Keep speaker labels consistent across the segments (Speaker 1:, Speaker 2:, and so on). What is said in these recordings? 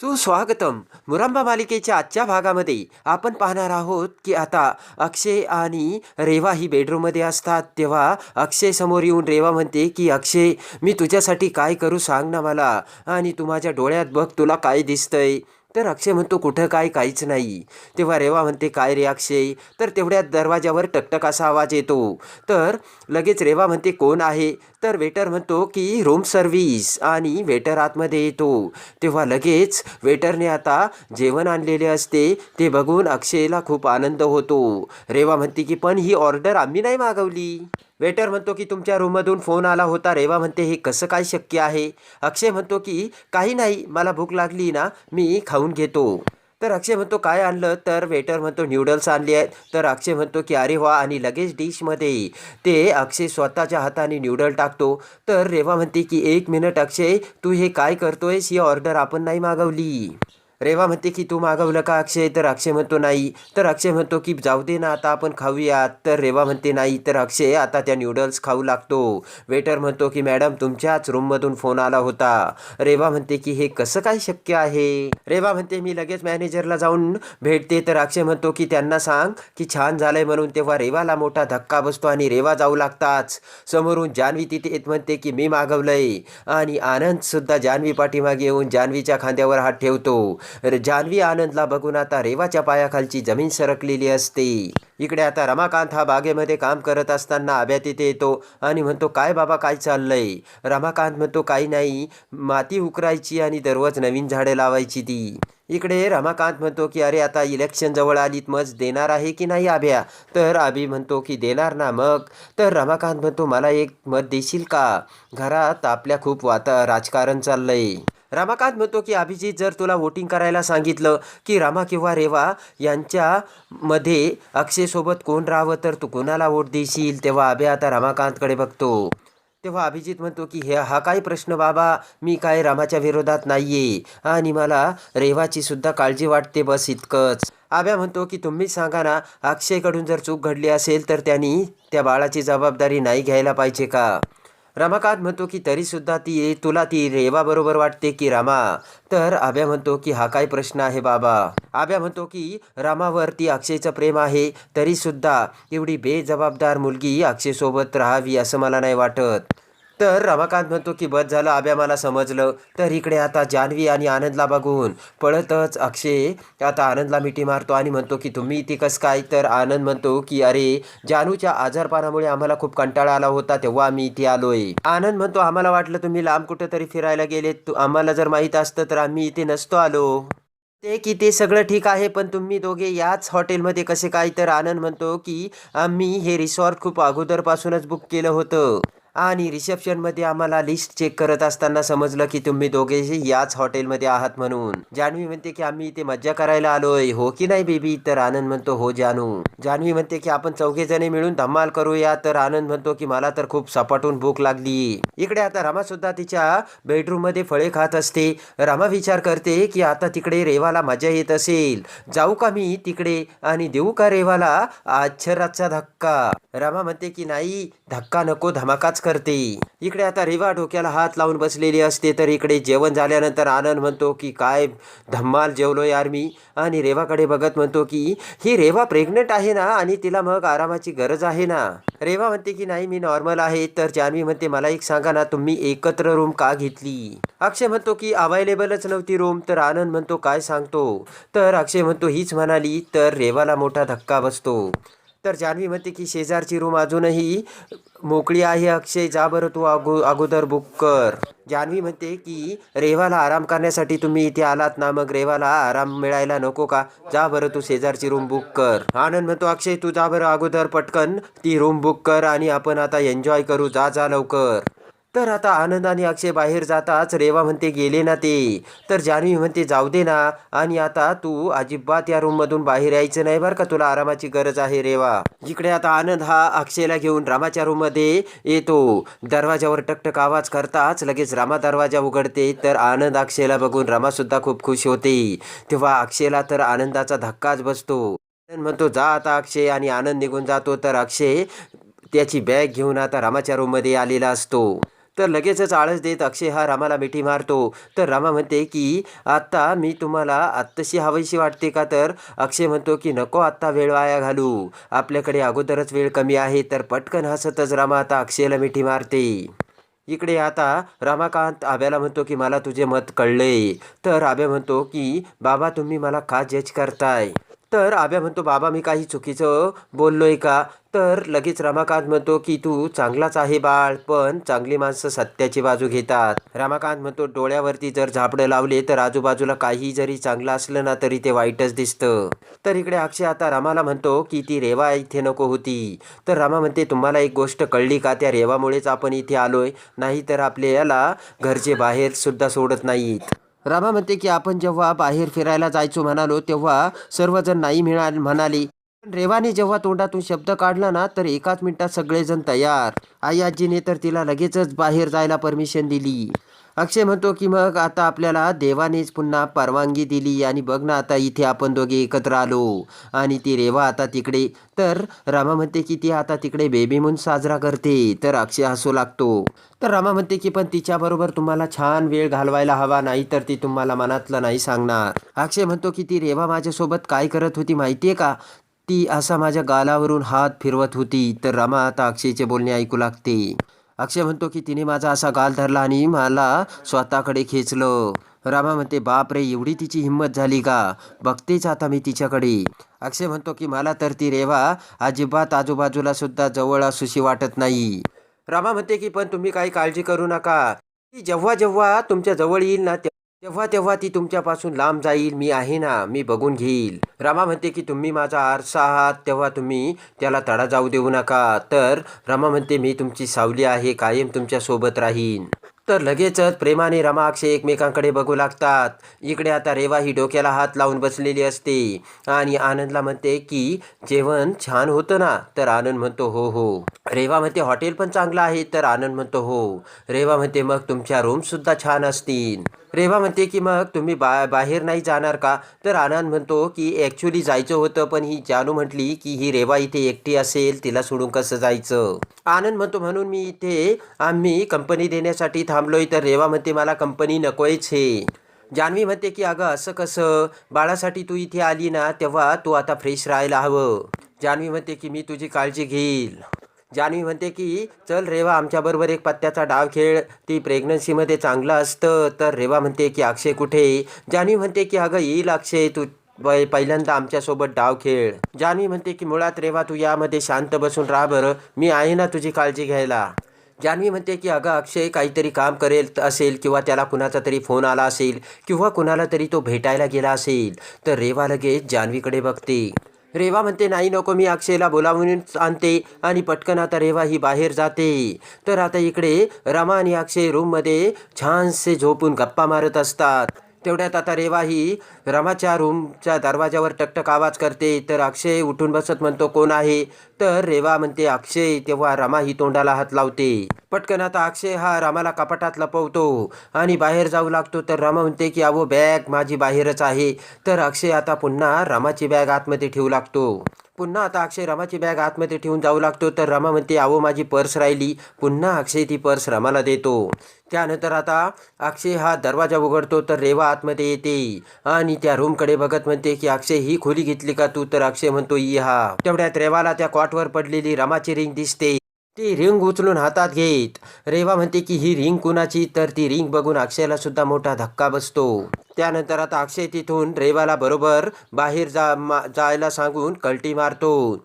Speaker 1: सुस्वागतम. मुरांबा मालिकेच्या आजच्या भागामध्ये आपण पाहणार आहोत की आता अक्षय आणि रेवा ही बेडरूममध्ये असतात. तेव्हा अक्षय समोर येऊन रेवा म्हणते की अक्षय मी तुझ्यासाठी काय करू सांग ना मला. आणि तू माझ्या डोळ्यात बघ तुला काय दिसतंय. तर अक्षय म्हणतो कुठं काय काहीच नाही. तेव्हा रेवा म्हणते काय रे अक्षय? तर तेवढ्या दरवाजावर टकटक असा आवाज येतो. तर लगेच रेवा म्हणते कोण आहे? तर वेटर म्हणतो की रूम सर्व्हिस. आणि वेटर आतमध्ये येतो. तेव्हा लगेच वेटरने आता जेवण आणलेले असते ते बघून अक्षयला खूप आनंद होतो. रेवा म्हणते की पण ही ऑर्डर आम्ही नाही मागवली. वेटर म्हणतो की तुमच्या रूममधून फोन आला होता रेवा म्हणते हे कसं काय शक्य आहे? अक्षय म्हणतो की काही नाही मला भूक लागली ना मी खाऊन घेतो. तर अक्षय म्हणतो काय आणलं? तर वेटर म्हणतो न्यूडल्स आणले आहेत. तर अक्षय म्हणतो की अरे वा आणि लगेच डिशमध्ये. ते अक्षय स्वतःच्या हाताने न्यूडल टाकतो. तर रेवा म्हणते की एक मिनिट अक्षय तू हे काय करतोयस? ही ऑर्डर आपण नाही मागवली. रेवा म्हणते की तू मागवलं का अक्षय? तर अक्षय म्हणतो नाही. तर अक्षय म्हणतो की जाऊ दे ना आता आपण खाऊयात. तर रेवा म्हणते नाही. तर अक्षय आता त्या न्यूडल्स खाऊ लागतो. वेटर म्हणतो की मॅडम तुमच्याच रूममधून फोन आला होता. रेवा म्हणते की हे कसं काय शक्य आहे? रेवा म्हणते मी लगेच मॅनेजरला जाऊन भेटते. तर अक्षय म्हणतो की त्यांना सांग की छान झालंय म्हणून तेव्हा रेवाला मोठा धक्का बसतो आणि रेवा जाऊ लागताच. समोरून जान्हवी तिथे येत म्हणते की मी मागवलंय. आणि आनंदसुद्धा जान्हवी पाठीमागे येऊन जान्हवीच्या खांद्यावर हात ठेवतो. जान्हवी आनंदला बघून आता रेवाच्या पायाखालची जमीन सरकलेली असते. इकडे आता रमाकांत हा बागेमध्ये काम करत असताना आब्या तिथे येतो आणि म्हणतो काय बाबा काय चाललंय? रमाकांत म्हणतो काही नाही. माती उकरायची आणि दररोज नवीन झाडे लावायची ती. इकडे रमाकांत म्हणतो की अरे आता इलेक्शन जवळ आलीत मज देणार आहे की नाही आभ्या तर आभी म्हणतो की देणार ना मग. तर रमाकांत म्हणतो मला एक मत देशील का? घरात आपल्या खूप वाता राजकारण चाललंय. रमाकांत म्हणतो की अभिजित जर तुला वोटिंग करायला सांगितलं की रमा किंवा रेवा यांच्यामध्ये अक्षयसोबत कोण राहावं तर तू कोणाला वोट देशील? तेव्हा अभे आता रमाकांतकडे बघतो. तेव्हा अभिजित म्हणतो की हे हा काय प्रश्न बाबा? मी काय रामाच्या विरोधात नाहीये. आणि मला रेवाची सुद्धा काळजी वाटते बस इतकंच. आब्या म्हणतो की तुम्हीच सांगा ना अक्षयकडून जर चूक घडली असेल तर त्यांनी त्या बाळाची जबाबदारी नाही घ्यायला पाहिजे का? रमाकांत म्हणतो की तरीसुद्धा ती तुला ती रेवाबरोबर वाटते की रामा. तर आब्या म्हणतो की हा काय प्रश्न आहे बाबा? आब्या म्हणतो की रामावरती अक्षयचं प्रेम आहे तरीसुद्धा एवढी बेजबाबदार मुलगी अक्षयसोबत राहावी असं मला नाही वाटत. तर रमाकांत म्हणतो की बस झालं आब्या मला समजलं. तर इकडे आता जान्हवी आणि आनंदला बघून पळतच अक्षय आता आनंदला मिठी मारतो आणि म्हणतो की तुम्ही इथे कसं काय? तर आनंद म्हणतो की अरे जानूच्या आजारपणामुळे आम्हाला खूप कंटाळा आला होता तेव्हा आम्ही इथे आलोय. आनंद म्हणतो आम्हाला वाटलं तुम्ही लांब कुठेतरी फिरायला गेलेत. आम्हाला जर माहीत असतं तर आम्ही इथे नसतो आलो. ते की ते सगळं ठीक आहे पण तुम्ही दोघे याच हॉटेलमध्ये कसे काय? तर आनंद म्हणतो की आम्ही हे रिसॉर्ट खूप अगोदरपासूनच बुक केलं होतं. आणि रिसेप्शनमध्ये आम्हाला लिस्ट चेक करत असताना समजलं की तुम्ही दोघेही याच हॉटेलमध्ये आहात म्हणून. जान्हवी म्हणते की आम्ही इथे मज्जा करायला आलोय. हो की नाही बेबी? तर आनंद म्हणतो हो जानू. जान्हवी म्हणते की आपण चौघे जणे मिळून धमाल करूया. तर आनंद म्हणतो की मला तर खूप सपाटून भूक लागली. इकडे आता रमा सुद्धा तिच्या बेडरूममध्ये फळे खात असते. रमा विचार करते की आता तिकडे रेवाला मजा येत असेल. जाऊ का मी तिकडे आणि देऊ का रेवाला? आश्चर्याचा धक्का. रमा म्हणते की नाही धक्का नको धमाकाच करते. इकडे आता रेवा डोक्याला हात लावून बसलेली असते तर इकडे जेवण झाल्यानंतर आनंद म्हणतो की काय धम्माल जेवलो यार मी. आणि रेवाकडे बघत म्हणतो की ही रेवा प्रेग्नंट आहे ना आणि तिला मग आरामाची गरज आहे ना. रेवा म्हणते की नाही मी नॉर्मल आहे. तर जान्हवी म्हणते मला एक सांगा ना तुम्ही एकत्र रूम का घेतली? अक्षय म्हणतो की अवेलेबलच नव्हती रूम. तर आनंद म्हणतो काय सांगतो? तर अक्षय म्हणतो हीच म्हणाली तर रेवाला मोठा धक्का बसतो. तर जान्हवी म्हणते की शेजारची रूम अजूनही मोकळी आहे अक्षय जा बरं तू अगो अगोदर बुक कर. जान्हवी म्हणते की रेवाला आराम करण्यासाठी तुम्ही इथे आलात ना मग रेवाला आराम मिळायला नको का? जा बरं तू शेजारची रूम बुक कर. आनंद म्हणतो अक्षय तू जा बरं अगोदर पटकन ती रूम बुक कर आणि आपण आता एन्जॉय करू जा जा लवकर. तर आता आनंद आणि अक्षय बाहेर जाताच रेवा म्हणते गेले ना ते. तर जान्हवी म्हणते जाऊ दे ना. आणि आता तू अजिबात या रूममधून बाहेर यायचं नाही बरं का तुला आरामाची गरज आहे रेवा. जिकडे आता आनंद हा अक्षयला घेऊन रामाच्या रूममध्ये येतो. दरवाजावर टकटक आवाज करताच लगेच रामा दरवाजा उघडते तर आनंद अक्षयला बघून रामासुद्धा खूप खुश होते. तेव्हा अक्षयला तर आनंदाचा धक्काच बसतो. आनंद म्हणतो जा आता अक्षय. आणि आनंद निघून जातो तर अक्षय त्याची बॅग घेऊन आता रामाच्या रूममध्ये आलेला असतो. तर लगेचच आळस देत अक्षय हा रामाला मिठी मारतो. तर रामा म्हणते की आत्ता मी तुम्हाला आत्ताशी हवीशी वाटते का तर? अक्षय म्हणतो की नको आत्ता वेळ वाया घालू. आपल्याकडे अगोदरच वेळ कमी आहे तर पटकन हसतच रामा आता अक्षयला मिठी मारते. इकडे आता रामाकांत आब्याला म्हणतो की मला तुझे मत कळले तर आब्या म्हणतो की बाबा तुम्ही मला का जज करताय? तर आब्या म्हणतो बाबा मी काही चुकीचं बोललोय का? तर लगेच रमाकांत म्हणतो की तू चांगलाच आहे बाळ पण चांगली माणसं सत्याची बाजू घेतात. रमाकांत म्हणतो डोळ्यावरती जर झापडं लावले तर आजूबाजूला काही जरी चांगलं असलं ना तरी ते वाईटच दिसतं. तर इकडे अक्षय आता रामाला म्हणतो की ती रेवा इथे नको होती. तर रामा म्हणते तुम्हाला एक गोष्ट कळली का? त्या रेवामुळेच आपण इथे आलोय. नाही तर आपल्याला घरचे बाहेर सुद्धा सोडत नाहीत. रामा म्हणते की आपण जेव्हा बाहेर फिरायला जायचो म्हणालो तेव्हा सर्वजण नाही मिळा म्हणाले. पण रेवाने जेव्हा तोंडातून शब्द काढला ना तर एकाच मिनिटात सगळेजण तयार. आई आजीने तर तिला लगेचच बाहेर जायला परमिशन दिली. अक्षय म्हणतो की मग आता आपल्याला देवानेच पुन्हा परवानगी दिली आणि बघ ना आता इथे आपण दोघे एकत्र आलो. आणि ती रेवा आता तिकडे तर रामा म्हणते की ती आता तिकडे बेबी म्हणून साजरा करते तर अक्षय हसू लागतो. तर रामा म्हणते की पण तिच्याबरोबर तुम्हाला छान वेळ घालवायला हवा नाही तर ती तुम्हाला मनातलं नाही सांगणार. अक्षय म्हणतो की ती रेवा माझ्यासोबत काय करत होती माहितीये का? ती असा माझ्या गालावरून हात फिरवत होती तर रामा आता अक्षयचे बोलणे ऐकू लागते. अक्षय म्हणतो की तिने माझा असा गाल धरला आणि मला स्वतःकडे खेचलं. रामा म्हणते बाप रे एवढी तिची हिंमत झाली का? बघतेच आता मी तिच्याकडे. अक्षय म्हणतो की मला तर ती रेवा अजिबात आजूबाजूला सुद्धा जवळ असूशी वाटत नाही. रामा म्हणते की पण तुम्ही काही काळजी करू नका. ती जेव्हा जेव्हा तुमच्या जवळ येईल ना ते- तेव्हा तेव्हा ती तुमच्यापासून लांब जाईल मी आहे ना मी बघून घेईल. रामा म्हणते की तुम्ही माझा आरसा आहात तेव्हा तुम्ही त्याला तडा जाऊ देऊ नका. तर रामा म्हणते मी तुमची सावली आहे कायम तुमच्यासोबत राहीन. तर लगेचच प्रेमाने रमा अक्षय एकमेकांकडे बघू लागतात. इकडे आता रेवा ही डोक्याला हात लावून बसलेली असते. आणि आनंदला म्हणते की जेवण छान होतं ना. तर आनंद म्हणतो हो हो. रेवा म्हणते हॉटेल पण चांगलं आहे. तर आनंद म्हणतो हो. रेवा म्हणते मग तुमच्या रूमसुद्धा छान असतील. रेवा म्हणते की मग तुम्ही बा बाहेर नाही जाणार का? तर आनंद म्हणतो की ॲक्च्युली जायचं होतं पण ही जानू म्हटली की ही रेवा इथे एकटी असेल तिला सोडून कसं जायचं? आनंद म्हणतो म्हणून मी इथे आम्ही कंपनी देण्यासाठी थांबलोय तर रेवा म्हणते मला कंपनी नकोयच हे. जान्हवी म्हणते की अगं असं कसं? बाळासाठी तू इथे आली ना तेव्हा तू आता फ्रेश राहायला हवं. जान्हवी म्हणते की मी तुझी काळजी घेईल. जान्हवी म्हणते की चल रेवा आमच्याबरोबर एक पत्त्याचा डाव खेळ. ती प्रेग्नन्सीमध्ये चांगलं असतं. तर रेवा म्हणते की अक्षय कुठे जान्हवी म्हणते की अगं येईल अक्षय तू पहिल्यांदा आमच्यासोबत डाव खेळ. जान्हवी म्हणते की मुळात रेवा तू यामध्ये शांत बसून राहा बरं. मी आहे ना तुझी काळजी घ्यायला. जान्हवी म्हणते की अगं अक्षय काहीतरी काम करेल असेल किंवा त्याला कुणाचा तरी फोन आला असेल किंवा कुणाला तरी तो भेटायला गेला असेल. तर रेवा लगेच जान्हवीकडे बघते. रेवा म्हणते नाही नको मी अक्षयला बोलावून आणते आणि पटकन आता रेवा ही बाहेर जाते. तर आता इकडे रमा आणि अक्षय रूममध्ये छानसे झोपून गप्पा मारत असतात. तेवढ्यात आता रेवा ही रमाच्या रूमच्या दरवाजावर टकटक आवाज करते. तर अक्षय उठून बसत म्हणतो कोण आहे? तर रेवा म्हणते अक्षय. तेव्हा रमा ही तोंडाला हात लावते. पटकन आता अक्षय हा रामाला कपाटात लपवतो आणि बाहेर जाऊ लागतो. तर रमा म्हणते की अहो बॅग माझी बाहेरच आहे. तर अक्षय आता पुन्हा रमाची बॅग आतमध्ये ठेवू लागतो. पुन्हा आता अक्षय रामाची बॅग आतमध्ये ठेवून जाऊ लागतो. तर रमा म्हणते अहो माझी पर्स राहिली. पुन्हा अक्षय ती पर्स रमाला देतो. त्यानंतर आता अक्षय हा दरवाजा उघडतो. तर रेवा आतमध्ये येते आणि त्या रूमकडे बघत म्हणते की अक्षय ही खोली घेतली का तू? तर अक्षय म्हणतो ई हा. तेवढ्यात रेवाला त्या कॉटवर पडलेली रमाची रिंग दिसते. ती रिंग उचलून हातात घेत. रेवा म्हणते की ही रिंग कुणाची? तर ती रिंग बघून अक्षयला सुद्धा मोठा धक्का बसतो. त्यानंतर आता अक्षय तिथून रेवाला बरोबर बाहेर जा मा- जायला सांगून कल्टी मारतो.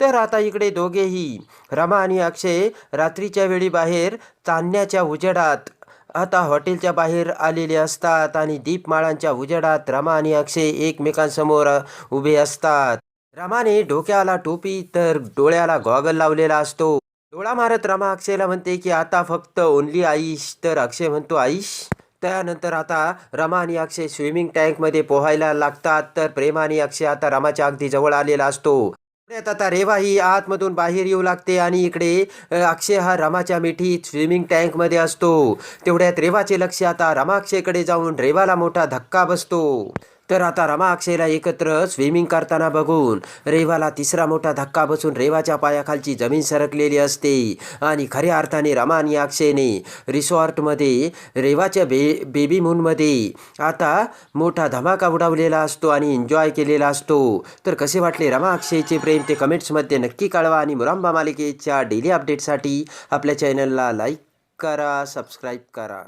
Speaker 1: तर आता इकडे दोघेही रमा आणि अक्षय रात्रीच्या वेळी बाहेर चांदण्याच्या उजेडात आता हॉटेलच्या बाहेर आलेले असतात आणि दीपमाळांच्या उजेडात रमा आणि अक्षय एकमेकांसमोर उभे असतात. रमाने डोक्याला टोपी तर डोळ्याला गॉगल लावलेला असतो. डोळा मारत रमा अक्षयला म्हणते की आता फक्त ओनली आईश. तर अक्षय म्हणतो आईश. त्यानंतर आता रमा आणि अक्षय स्विमिंग टँकमध्ये पोहायला लागतात. तर प्रेम आणि अक्षय आता रमाच्या अगदी जवळ आलेला असतो. आता रेवा ही आतमधून बाहेर येऊ लागते आणि इकडे अक्षय हा रमाच्या मिठीत स्विमिंग टँकमध्ये असतो. तेवढ्यात रेवाचे लक्ष आता रमाक्षयकडे जाऊन रेवाला मोठा धक्का बसतो. तर आता रमा अक्षयला एकत्र स्विमिंग करताना बघून रेवाला तिसरा मोठा धक्का बसून रेवाच्या पायाखालची जमीन सरकलेली असते. आणि खऱ्या अर्थाने रमा आणि अक्षयने रिसॉर्टमध्ये रेवाच्या बे बेबी मूनमध्ये आता मोठा धमाका उडवलेला असतो आणि एन्जॉय केलेला असतो. तर कसे वाटले रमा अक्षयचे प्रेम ते कमेंट्समध्ये नक्की कळवा आणि मुरांबा मालिकेच्या डेली अपडेटसाठी आपल्या चॅनलला लाईक करा सबस्क्राईब करा.